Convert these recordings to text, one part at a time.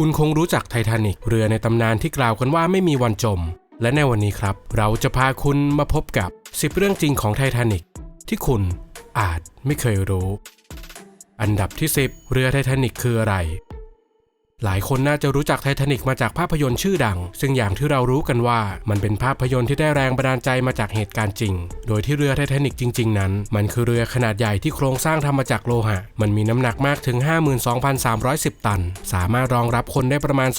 คุณคงรู้จักไททานิกเรือในตำนานที่กล่าวกันว่าไม่มีวันจม และในวันนี้ครับ เราจะพาคุณมาพบกับ 10 เรื่องจริงของไททานิกที่คุณอาจไม่เคยรู้ อันดับที่ 10 เรือไททานิกคืออะไร หลายคนน่าจะรู้จักไททานิกมาจากภาพยนตร์ชื่อดัง ซึ่งอย่างที่เรารู้กันว่ามันเป็นภาพยนตร์ที่ได้แรงบันดาลใจมาจากเหตุการณ์จริง โดยที่เรือไททานิกจริง ๆ นั้น มันคือเรือขนาดใหญ่ที่โครงสร้างทำมาจากโลหะ มันมีน้ำหนักมากถึง 52,310 ตัน สามารถรองรับคนได้ประมาณ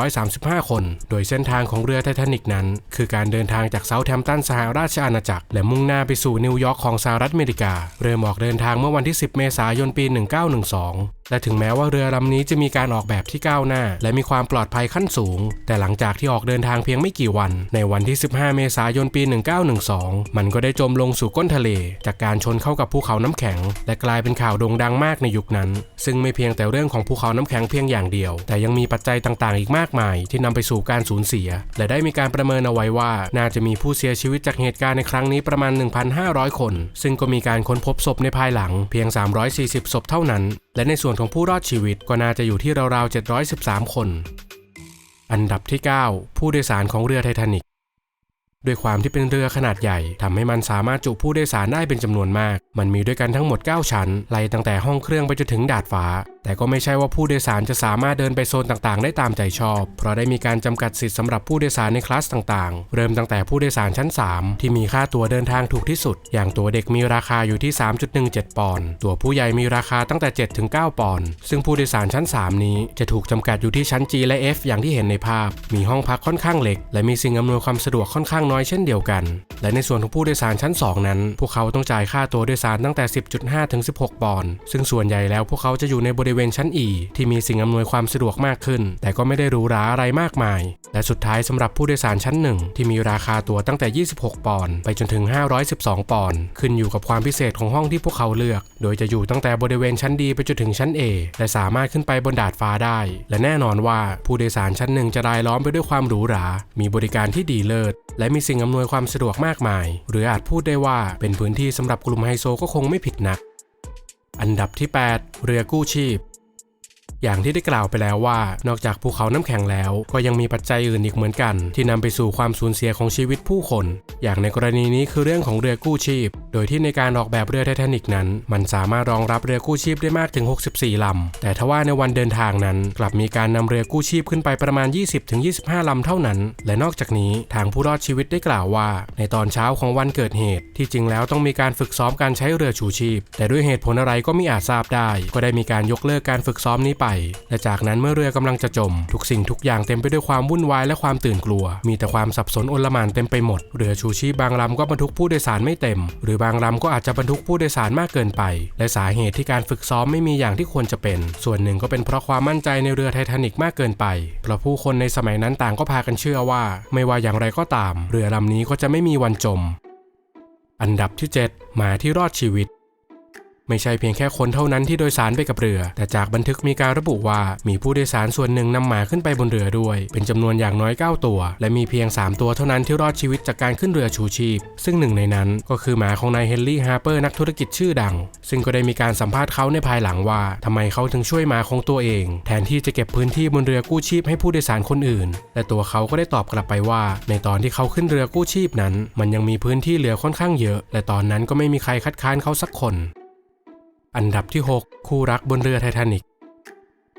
2,435 คน โดยเส้นทางของเรือไททานิกนั้น คือการเดินทางจากเซาท์แฮมป์ตันสหราชอาณาจักร และมุ่งหน้าไปสู่นิวยอร์กของสหรัฐอเมริกา เริ่มออกเดินทางเมื่อวันที่ 10 เมษายนปี 1912 และถึงแม้ว่าเรือลำนี้จะมีการออกแบบที่ก้าวหน้า และมีความปลอดภัยขั้นสูง แต่หลังจากที่ออกเดินทางเพียงไม่กี่วัน ในวันที่ 15 เมษายนปี 1912 มันก็ได้จมลงสู่ก้นทะเล จากการชนเข้ากับภูเขาน้ำแข็ง และกลายเป็นข่าวโด่งดังมากในยุคนั้น ซึ่งไม่เพียงแต่เรื่องของภูเขาน้ำแข็งเพียงอย่างเดียว แต่ยังมีปัจจัยต่างๆ อีกมากมาย ที่นำไปสู่การสูญเสีย และได้มีการประเมินเอาไว้ว่า น่าจะมีผู้เสียชีวิตจากเหตุการณ์ในครั้งนี้ประมาณ 1,500 คน ซึ่งก็มีการค้นพบศพในภายหลัง เพียง 340 ศพเท่านั้น และในส่วนของผู้รอดชีวิตก็น่าจะอยู่ที่ราวๆ 713 คน อันดับที่ 9 ผู้โดยสารของเรือไททานิกด้วยความที่เป็นเรือขนาดใหญ่ทำให้มันสามารถจุผู้โดยสารได้เป็นจำนวนมาก มันมีด้วยกันทั้งหมด 9 ชั้น ไล่ตั้งแต่ห้องเครื่องไปจนถึงดาดฟ้า แต่ก็ไม่ใช่ว่าผู้โดยสารจะสามารถเดินไปโซนต่างๆ ได้ตามใจชอบ เพราะได้มีการจำกัดสิทธิ์สำหรับผู้โดยสารในคลาสต่างๆ เริ่มตั้งแต่ผู้โดยสารชั้น 3 ที่มีค่าตัวเดินทางถูกที่สุด อย่างตัวเด็กมีราคาอยู่ที่ 3.17 ปอนด์ตัวผู้ใหญ่มีราคาตั้งแต่ 7-9 ปอนด์ซึ่งผู้โดยสารชั้น 3 นี้จะถูกจำกัดอยู่ที่ชั้น G และ F อย่างที่เห็นในภาพ มีห้องพักค่อนข้างเล็ก และมีสิ่งอำนวยความสะดวกค่อนข้างน้อยเช่นเดียวกัน และในส่วนของผู้โดยสารชั้น 2 นั้น พวกเขาต้องจ่ายค่าตัวโดยสารตั้งแต่ 10.5 ถึง 16 ปอนด์ซึ่งส่วนใหญ่แล้วพวกเขาจะอยู่ในบริเวเวณชั้น E ที่มีสิ่งอำนวยความสะดวกมากขึ้น แต่ก็ไม่ได้หรูหราอะไรมากมาย และสุดท้ายสำหรับผู้โดยสารชั้น1ที่มีราคาตั๋วตั้งแต่ 26 ปอนด์ไปจนถึง 512 ปอนด์ขึ้นอยู่กับความพิเศษของห้องที่พวกเขาเลือก โดยจะอยู่ตั้งแต่บริเวณชั้นดีไปจนถึงชั้น A และสามารถขึ้นไปบนดาดฟ้าได้ และแน่นอนว่าผู้โดยสารชั้นหนึ่งจะรายล้อมไปด้วยความหรูหรา มีบริการที่ดีเลิศ และมีสิ่งอำนวยความสะดวกมากมาย หรืออาจพูดได้ว่าเป็นพื้นที่สำหรับกลุ่มไฮโซก็คงไม่ผิดนักอันดับที่ 8 เรือกู้ชีพ อย่างที่ได้กล่าวไปแล้วว่า นอกจากภูเขาน้ำแข็งแล้ว ก็ยังมีปัจจัยอื่นอีกเหมือนกัน ที่นำไปสู่ความสูญเสียของชีวิตผู้คน อย่างในกรณีนี้คือเรื่องของเรือกู้ชีพ โดยที่ในการออกแบบเรือไททานิกนั้น มันสามารถรองรับเรือกู้ชีพได้มากถึง 64 ลำ แต่ทว่าในวันเดินทางนั้น กลับมีการนำเรือกู้ชีพขึ้นไปประมาณ 20-25 ลำเท่านั้น และนอกจากนี้ทางผู้รอดชีวิตได้กล่าวว่า ในตอนเช้าของวันเกิดเหตุ ที่จริงแล้วต้องมีการฝึกซ้อมการใช้เรือชูชีพ แต่ด้วยเหตุผลอะไรก็ไม่อาจทราบได้ ก็ได้มีการยกเลิกการฝึกซ้อมนี้ไป และจากนั้นเมื่อเรือกำลังจะจม ทุกสิ่งทุกอย่างเต็มไปด้วยความวุ่นวายและความตื่นกลัว มีแต่ความสับสนโอลหม่านเต็มไปหมด เรือชูชีพบางลำก็บรรทุกผู้โดยสารไม่เต็ม หรือบางลำก็อาจจะบรรทุกผู้โดยสารมากเกินไป และสาเหตุที่การฝึกซ้อมไม่มีอย่างที่ควรจะเป็น ส่วนหนึ่งก็เป็นเพราะความมั่นใจในเรือไททานิกมากเกินไป เพราะผู้คนในสมัยนั้นต่างก็พากันเชื่อว่า ไม่ว่าอย่างไรก็ตาม เรือลำนี้ก็จะไม่มีวันจม อันดับที่ 7 หมาที่รอดชีวิต ไม่ใช่เพียงแค่คนเท่านั้นที่โดยสารไปกับเรือ แต่จากบันทึกมีการระบุว่ามีผู้โดยสารส่วนหนึ่งนำหมาขึ้นไปบนเรือด้วย เป็นจำนวนอย่างน้อย 9 ตัว และมีเพียง 3 ตัวเท่านั้นที่รอดชีวิตจากการขึ้นเรือชูชีพ ซึ่งหนึ่งในนั้นก็คือหมาของนายเฮนรี่ฮาร์เปอร์นักธุรกิจชื่อดัง ซึ่งก็ได้มีการสัมภาษณ์เขาในภายหลังว่าทำไมเขาถึงช่วยหมาของตัวเอง แทนที่จะเก็บพื้นที่บนเรือกู้ชีพให้ผู้โดยสารคนอื่นและตัวเขาก็ได้ตอบกลับไปว่า ในตอนที่เขาขึ้นเรือกู้ชีพนั้น มันยังมีพื้นที่เหลือค่อนข้างเยอะ และตอนนั้นก็ไม่มีใครคัดค้านเขาสักคน อันดับที่ 6 คู่รักบนเรือไททานิก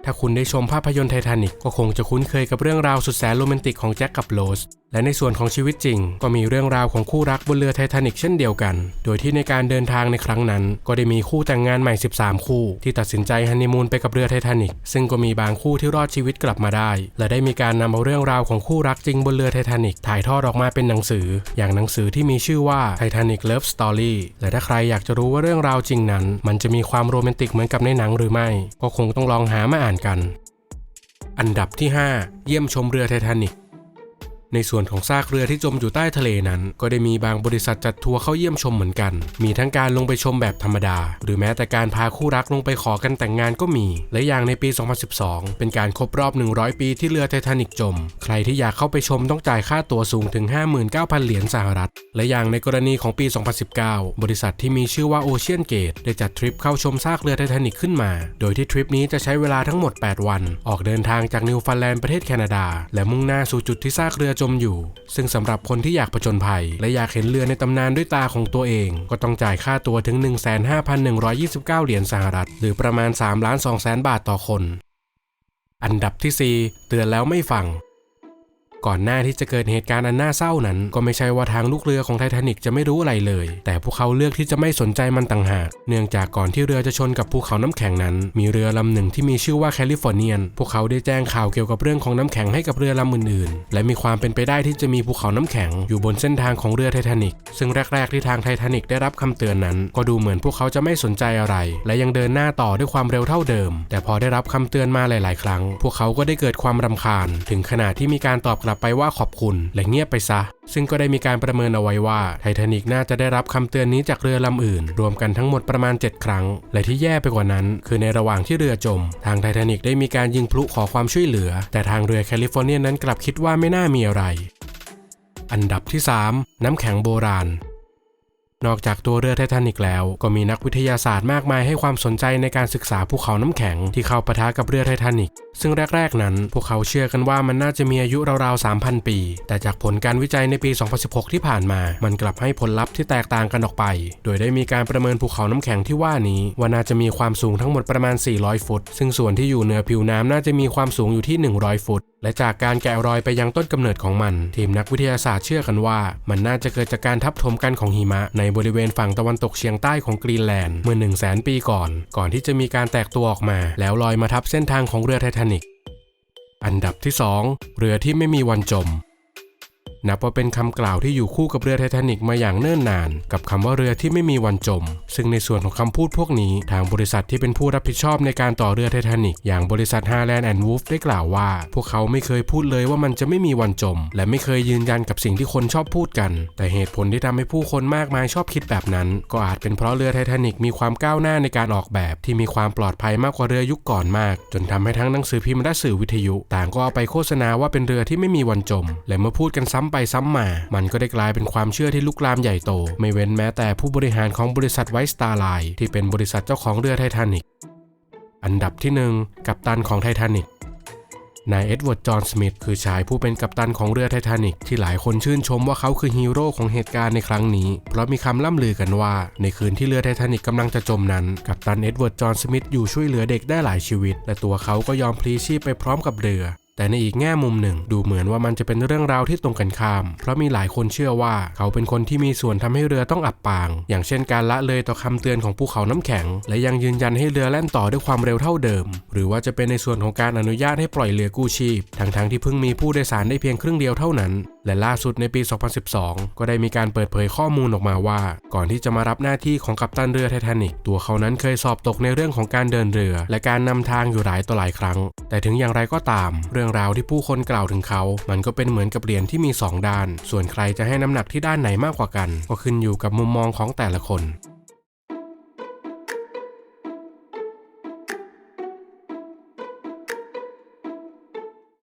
ถ้าคุณได้ชมภาพยนตร์ไททานิกก็คงจะคุ้นเคยกับเรื่องราวสุดแสนโรแมนติกของแจ็คกับโรสและในส่วนของชีวิตจริง ก็มีเรื่องราวของคู่รักบนเรือไททานิกเช่นเดียวกัน โดยที่ในการเดินทางในครั้งนั้น ก็ได้มีคู่แต่งงานใหม่ 13 คู่ ที่ตัดสินใจฮันนีมูนไปกับเรือไททานิกซึ่งก็มีบางคู่ที่รอดชีวิตกลับมาได้ และได้มีการนำเอาเรื่องราวของคู่รักจริงบนเรือไททานิกถ่ายทอดออกมาเป็นหนังสือ อย่างหนังสือที่มีชื่อว่า Titanic Love Story และถ้าใครอยากจะรู้ว่าเรื่องราวจริงนั้น มันจะมีความโรแมนติกเหมือนกับในหนังหรือไม่ ก็คงต้องลองหามาอ่านกัน อันดับที่ 5 เยี่ยมชมเรือไททานิก ในส่วนของซากเรือที่จมอยู่ใต้ทะเลนั้น ก็ได้มีบางบริษัทจัดทัวร์เข้าเยี่ยมชมเหมือนกัน มีทั้งการลงไปชมแบบธรรมดา หรือแม้แต่การพาคู่รักลงไปขอกันแต่งงานก็มี และอย่างในปี 2012 เป็นการครบรอบ 100 ปีที่เรือไททานิกจม ใครที่อยากเข้าไปชมต้องจ่ายค่าตั๋วสูงถึง 59,000 เหรียญสหรัฐ และอย่างในกรณีของปี 2019 บริษัทที่มีชื่อว่า Ocean Gate ได้จัดทริปเข้าชมซากเรือไททานิกขึ้นมา โดยที่ทริปนี้จะใช้เวลาทั้งหมด 8 วัน ออกเดินทางจากนิวฟันแลนด์ประเทศแคนาดา และมุ่งหน้าสู่จุดที่ซากเรือจมอยู่ ซึ่งสำหรับคนที่อยากผจญภัย และอยากเห็นเรือในตำนานด้วยตาของตัวเอง ก็ต้องจ่ายค่าตัวถึง 15,129 เหรียญสหรัฐ หรือประมาณ3ล้าน2แสนบาทต่อคน อันดับที่ 4 เตือนแล้วไม่ฟัง ก่อนหน้าที่จะเกิดเหตุการณ์อันน่าเศร้านั้น ก็ไม่ใช่ว่าทางลูกเรือของไททานิกจะไม่รู้อะไรเลย แต่พวกเขาเลือกที่จะไม่สนใจมันต่างหาก เนื่องจากก่อนที่เรือจะชนกับภูเขาน้ำแข็งนั้น มีเรือลำหนึ่งที่มีชื่อว่าแคลิฟอร์เนียน พวกเขาได้แจ้งข่าวเกี่ยวกับเรื่องของน้ำแข็งให้กับเรือลำอื่นๆ และมีความเป็นไปได้ที่จะมีภูเขาน้ำแข็งอยู่บนเส้นทางของเรือไททานิกซึ่งแรก ๆที่ทางไททานิกได้รับคำเตือนนั้น ก็ดูเหมือนพวกเขาจะไม่สนใจอะไร และยังเดินหน้าต่อด้วยความเร็วเท่าเดิม แต่พอได้รับคำเตือนมาหลาย ๆ ครั้ง พวกเขาก็ได้เกิดความรำคาญ ถึงขนาดที่มีการตอบลับไปว่าขอบคุณ และเงียบไปซะ ซึ่งก็ได้มีการประเมินเอาไว้ว่าไททานิกน่าจะได้รับคำเตือนนี้จากเรือลำอื่น รวมกันทั้งหมดประมาณ 7 ครั้ง และที่แย่ไปกว่านั้น คือในระหว่างที่เรือจม ทางไททานิกได้มีการยิงพลุขอความช่วยเหลือ แต่ทางเรือแคลิฟอร์เนียนั้นกลับคิดว่าไม่น่ามีอะไร อันดับที่ 3 น้ำแข็งโบราณ นอกจากตัวเรือไททานิกแล้ว ก็มีนักวิทยาศาสตร์มากมายให้ความสนใจในการศึกษาภูเขาน้ำแข็งที่เข้าปะทะกับเรือไททานิก ซึ่งแรก ๆ นั้น พวกเขาเชื่อกันว่ามันน่าจะมีอายุราวๆ 3,000 ปี แต่จากผลการวิจัยในปี 2016 ที่ผ่านมา มันกลับให้ผลลัพธ์ที่แตกต่างกันออกไป โดยได้มีการประเมินภูเขาน้ำแข็งที่ว่านี้ ว่าน่าจะมีความสูงทั้งหมดประมาณ 400 ฟุต ซึ่งส่วนที่อยู่เหนือผิวน้ำน่าจะมีความสูงอยู่ที่ 100 ฟุต และจากการแกะรอยไปยังต้นกำเนิดของมัน ทีมนักวิทยาศาสตร์เชื่อกันว่า มันน่าจะเกิดจากการทับถมกันของหิมะในบริเวณฝั่งตะวันตกเฉียงใต้ของกรีนแลนด์เมื่อ 1 0 0 0 0แปีก่อน ก่อนที่จะมีการแตกตัวออกมา แล้วลอยมาทับเส้นทางของเรือไททานิกอันดับที่ 2 เรือที่ไม่มีวันจม นับว่าเป็นคำกล่าวที่อยู่คู่กับเรือไททานิกมาอย่างเนิ่นนาน กับคำว่าเรือที่ไม่มีวันจม ซึ่งในส่วนของคำพูดพวกนี้ ทางบริษัทที่เป็นผู้รับผิดชอบในการต่อเรือไททานิกอย่างบริษัท h a r l a n d and Wolff ได้กล่าวว่า พวกเขาไม่เคยพูดเลยว่ามันจะไม่มีวันจม และไม่เคยยืนยันกับสิ่งที่คนชอบพูดกัน แต่เหตุผลที่ทำให้ผู้คนมากมายชอบคิดแบบนั้น ก็อาจเป็นเพราะเรือไททานิกมีความก้าวหน้าในการออกแบบที่มีความปลอดภัยมากกว่าเรือยุคก่อนมาก จนทำให้ทั้งหนังสือพิมพ์และสื่อวิทยุ ต่างก็เอาไปโฆษณาว่าเป็นเรือที่ไม่มีวันจม และเมื่อพูดกันซ้ำไปซ้ำมา มันก็ได้กลายเป็นความเชื่อที่ลุกลามใหญ่โต ไม่เว้นแม้แต่ผู้บริหารของบริษัทไวสตาร์ไลน์ที่เป็นบริษัทเจ้าของเรือไททานิกอันดับที่ 1 กัปตันของไททานิกนายเอ็ดเวิร์ด จอห์น สมิธ คือชายผู้เป็นกัปตันของเรือไททานิกที่หลายคนชื่นชมว่าเขาคือฮีโร่ของเหตุการณ์ในครั้งนี้ เพราะมีคำล่ำลือกันว่า ในคืนที่เรือไททานิกกำลังจะจมนั้น กัปตันเอ็ดเวิร์ด จอห์น สมิธอยู่ช่วยเหลือเด็กได้หลายชีวิต และตัวเขาก็ยอมพลีชีพไปพร้อมกับเรือ แต่ในอีกแง่มุมหนึ่ง ดูเหมือนว่ามันจะเป็นเรื่องราวที่ตรงกันข้าม เพราะมีหลายคนเชื่อว่า เขาเป็นคนที่มีส่วนทำให้เรือต้องอับปาง อย่างเช่นการละเลยต่อคำเตือนของภูเขาน้ำแข็ง และยังยืนยันให้เรือแล่นต่อด้วยความเร็วเท่าเดิม หรือว่าจะเป็นในส่วนของการอนุญาตให้ปล่อยเรือกู้ชีพ ทั้งๆที่เพิ่งมีผู้โดยสารได้เพียงครึ่งเดียวเท่านั้น และล่าสุดในปี 2012 ก็ได้มีการเปิดเผยข้อมูลออกมาว่า ก่อนที่จะมารับหน้าที่ของกัปตันเรือไททานิกตัวเขานั้นเคยสอบตกในเรื่องของการเดินเรือ และการนำทางอยู่หลายต่อหลายครั้ง แต่ถึงอย่างไรก็ตาม เรื่องราวที่ผู้คนกล่าวถึงเขา มันก็เป็นเหมือนกับเหรียญที่มี 2 ด้าน ส่วนใครจะให้น้ำหนักที่ด้านไหนมากกว่ากัน ก็ขึ้นอยู่กับมุมมองของแต่ละคน